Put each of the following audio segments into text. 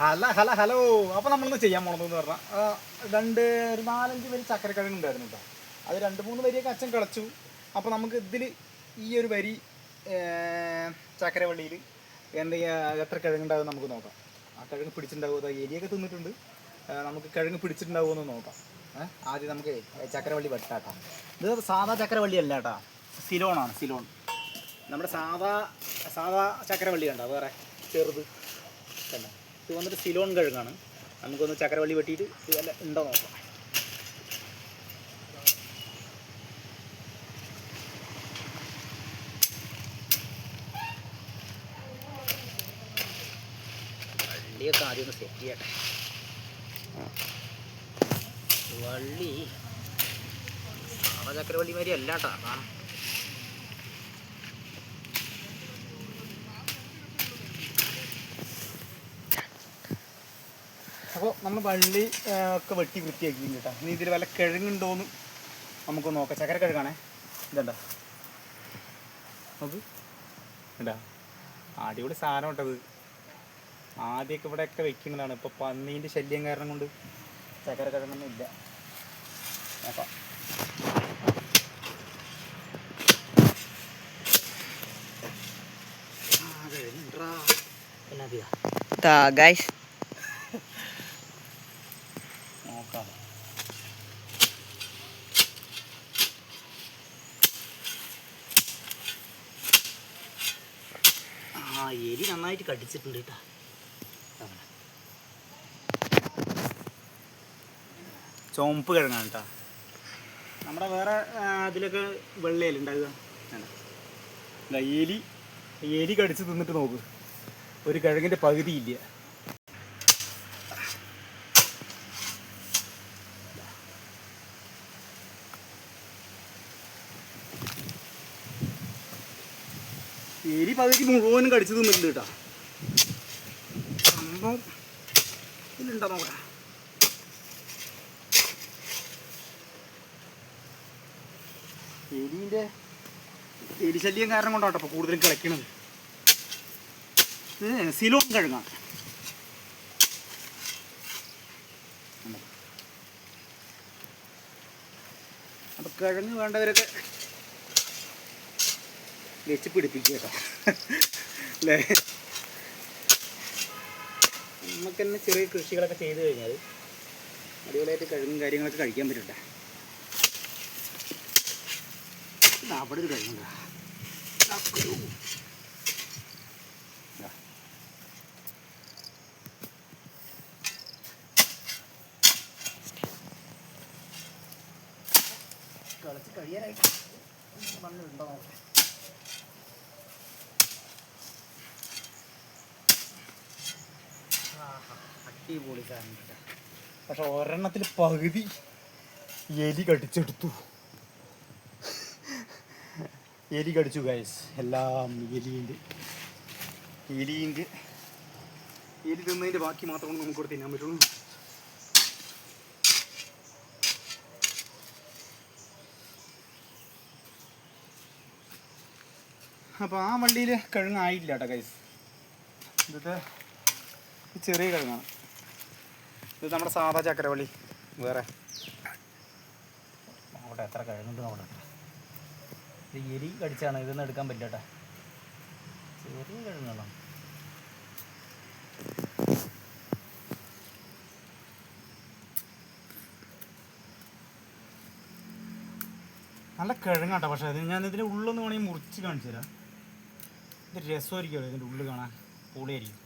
Hala Hala hello. അപ്പോൾ നമ്മളിന്ന് ചെയ്യാൻ പോണതെന്ന് പറഞ്ഞാൽ രണ്ട് ഒരു നാലഞ്ച് വരി ചക്കരക്കഴങ്ങ് ഉണ്ടായിരുന്നു കേട്ടോ അത് രണ്ട് മൂന്ന് വരിയൊക്കെ അച്ഛൻ കളച്ചു. അപ്പോൾ നമുക്ക് ഇതിൽ ഈ ഒരു വരി ചക്കരവള്ളിയിൽ എന്ത് എത്ര കിഴങ്ങുണ്ടാവും നമുക്ക് നോക്കാം. ആ കിഴങ്ങ് പിടിച്ചിട്ടുണ്ടാവുമോ? എലിയൊക്കെ തിന്നിട്ടുണ്ട്. നമുക്ക് കിഴങ്ങ് പിടിച്ചിട്ടുണ്ടാവുമോ എന്ന് നോക്കാം? ആദ്യം നമുക്ക് ചക്കരവള്ളി വെട്ടാട്ടാ. ഇത് സാധാ ചക്കരവള്ളി അല്ല കേട്ടാ സിലോണാണ് സിലോൺ. നമ്മുടെ സാധാ സാധാ ചക്കരവള്ളി കണ്ടോ? വേറെ ചെറുത്. കണ്ടോ? ഇത് വന്നിട്ട് സിലോൺ കിഴങ്ങാണ് നമുക്കൊന്ന് ചക്കരവള്ളി വെട്ടിയിട്ട് ഇത് വല്ല ഉണ്ടോ നോക്കാം. വള്ളിയൊക്കെ ആദ്യം ഒന്ന് സെറ്റ് ചെയ്യട്ടെ. വള്ളി. സാധാ ചക്കരവള്ളി മാതിരി അല്ലാട്ടാ കാണാം അപ്പോൾ നമ്മൾ വള്ളി ഒക്കെ വെട്ടി വൃത്തിയാക്കി കേട്ടോ. ഇനി ഇതിൽ വല്ല കിഴങ്ങുണ്ടോന്ന് നമുക്ക് നോക്കാം. ചക്കര കിഴങ്ങാണേ ഇതണ്ട? നോക്ക്. ഇണ്ടാ അടിപൊളി സാധനം ഇട്ടത് ആദ്യമൊക്കെ ഇവിടെയൊക്കെ വെക്കുന്നതാണ്. ഇപ്പോൾ പന്നീന്റെ ശല്യം കാരണം കൊണ്ട് ചക്കര കിഴങ്ങൊന്നും ഇല്ല. നോക്കാം. ഗൈസ് നോക്കാം ആ എലി നന്നായിട്ട് കടിച്ചിട്ടുണ്ട് കേട്ടാ. ചുമപ്പ് കിഴങ്ങാണ് കേട്ടോ. നമ്മുടെ വേറെ അതിലൊക്കെ വെള്ളയില ഉണ്ടാകുക എലി എലി കടിച്ച് തിന്നിട്ട് നോക്ക്. ഒരു കിഴങ്ങിന്റെ പകുതി എലി പകുതി മുഴുവനും കടിച്ചു തിന്നിട്ടുണ്ട് കേട്ടോ. സംഭവം ഇതിലുണ്ടോ നോക്കട്ടെ എലിന്റെ എലി കാരണം കൊണ്ടാട്ടോ ഇപ്പോൾ കൂടുതലും കിളയ്ക്കണത് ഇത് സിലോൺ കിഴങ്ങാണ്? അപ്പോൾ കിഴങ്ങ് വേണ്ടവരൊക്കെ വെച്ച് പിടിപ്പിക്കുക. കേട്ടോ അല്ലേ? നമുക്ക് തന്നെ ചെറിയ കൃഷികളൊക്കെ ചെയ്ത് കഴിഞ്ഞാൽ അടിപൊളിയായിട്ട് കഴുകും കാര്യങ്ങളൊക്കെ കഴിക്കാൻ ഇതാ, അവിടെ ഒരു. ഇതാ. കളിച്ച് കഴിയാനായിട്ട് മണ്ണുണ്ടോ നോക്കാം അടിപൊളി സാധനം. പക്ഷെ ഒരെണ്ണത്തിൽ പകുതി എലി കടിച്ചെടുത്തു. എലി കടിച്ചു ഗൈസ് എല്ലാം എലിയുണ്ട്. എലിയുണ്ട്. എലി തിന്നതിന്റെ ബാക്കി മാത്രമാണ് നമുക്ക് ഇവിടെ തിന്നാൻ പറ്റുള്ളൂ. അപ്പോൾ ആ വള്ളിയിൽ കിഴങ്ങായില്ല കേട്ടോ ഗൈസ് ഇത് ചെറിയ കിഴങ്ങാണ് ഇത് നമ്മുടെ സാധാ ചക്കരവള്ളി വേറെ. എത്ര കിഴങ്ങുണ്ട് നമ്മുടെ ഇത് എരി കടിച്ചാണ്. ഇതൊന്നും എടുക്കാൻ പറ്റില്ല ചെറിയ കിഴങ്ങുകളാണ് നല്ല കിഴങ്ങാട്ടോ പക്ഷേ അത് ഞാൻ ഇതിന്റെ ഉള്ളൊന്ന് വേണമെങ്കിൽ മുറിച്ച് കാണിച്ചു തരാം. ഇത് രസമായിരിക്കുമല്ലോ ഇതിന്റെ ഉള്ളിൽ കാണാൻ. പൊളിയായിരിക്കും.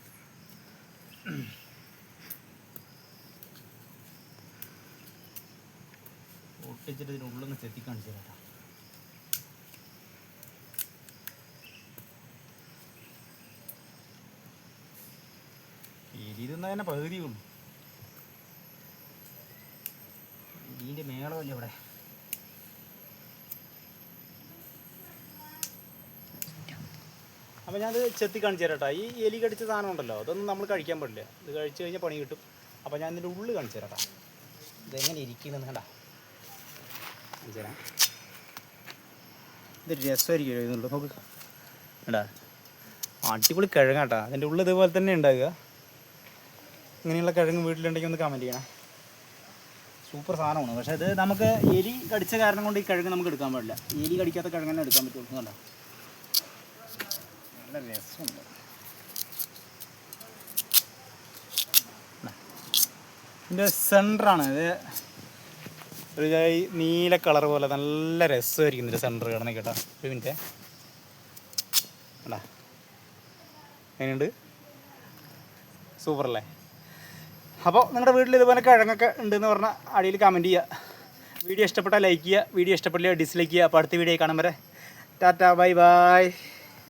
ഒട്ടിച്ചിട്ട് ഇതിന്റെ ഉള്ളൊന്ന് ചെത്തി കാണിച്ചു തരാം തിന്നാ തന്നെ പകുതിയുള്ളൂ ഇതിന്റെ മേളമല്ലേ ഇവിടെ? അപ്പോൾ ഞാനത് ചെത്തി കാണിച്ചു തരാം ഈ എലി കടിച്ച സാധനം ഉണ്ടല്ലോ അതൊന്നും നമ്മൾ കഴിക്കാൻ പാടില്ല. ഇത് കഴിച്ചു കഴിഞ്ഞാൽ പണി കിട്ടും. അപ്പോൾ ഞാൻ ഇതിന്റെ ഉള്ളിൽ കാണിച്ചു തരാം ഇതെങ്ങനെ ഇരിക്കുന്നത് കണ്ട. കാണിച്ചു തരാം. ഇത് രസമായിരിക്കും എഴുതുന്നുള്ളൂ നോക്ക്. കണ്ടാ? അടിപൊളി കിഴങ്ങാട്ടാ അതിന്റെ ഉള്ളിൽ ഇതുപോലെ തന്നെ ഉണ്ടാകുക ഇങ്ങനെയുള്ള കിഴങ്ങ് വീട്ടിലുണ്ടെങ്കിൽ ഒന്ന് കമന്റ് ചെയ്യണം. സൂപ്പർ സാധനമാണ്. പക്ഷേ ഇത് നമുക്ക് എലി കടിച്ച കാരണം കൊണ്ട് ഈ കിഴങ്ങ് നമുക്ക് എടുക്കാൻ പാടില്ല. എലി കടിക്കാത്ത കിഴങ്ങ് തന്നെ എടുക്കാൻ പറ്റുള്ളൂ. കണ്ടോ? നല്ല രസമുണ്ട് ഇതിന്റെ സെന്ററാണ് ഇത് ഒരു നീല കളർ പോലെ നല്ല രസമായിരിക്കും ഇതിന്റെ സെന്റർ കിടന്ന് കേട്ടോ. ഒരു മിനിറ്റ്. അടാ എങ്ങനെയുണ്ട്? സൂപ്പറല്ലേ? അപ്പോൾ നിങ്ങളുടെ വീട്ടിൽ ഇതുപോലെ കിഴങ്ങൊക്കെ ഉണ്ടെന്ന് പറഞ്ഞാൽ അടിയിൽ കമന്റ് ചെയ്യുക വീഡിയോ ഇഷ്ടപ്പെട്ടാൽ ലൈക്ക് ചെയ്യുക വീഡിയോ ഇഷ്ടപ്പെട്ടില്ല ഡിസ്ലൈക്ക് ചെയ്യുക അപ്പോൾ അടുത്ത വീഡിയോ കാണാൻ വരെ. Tata bye bye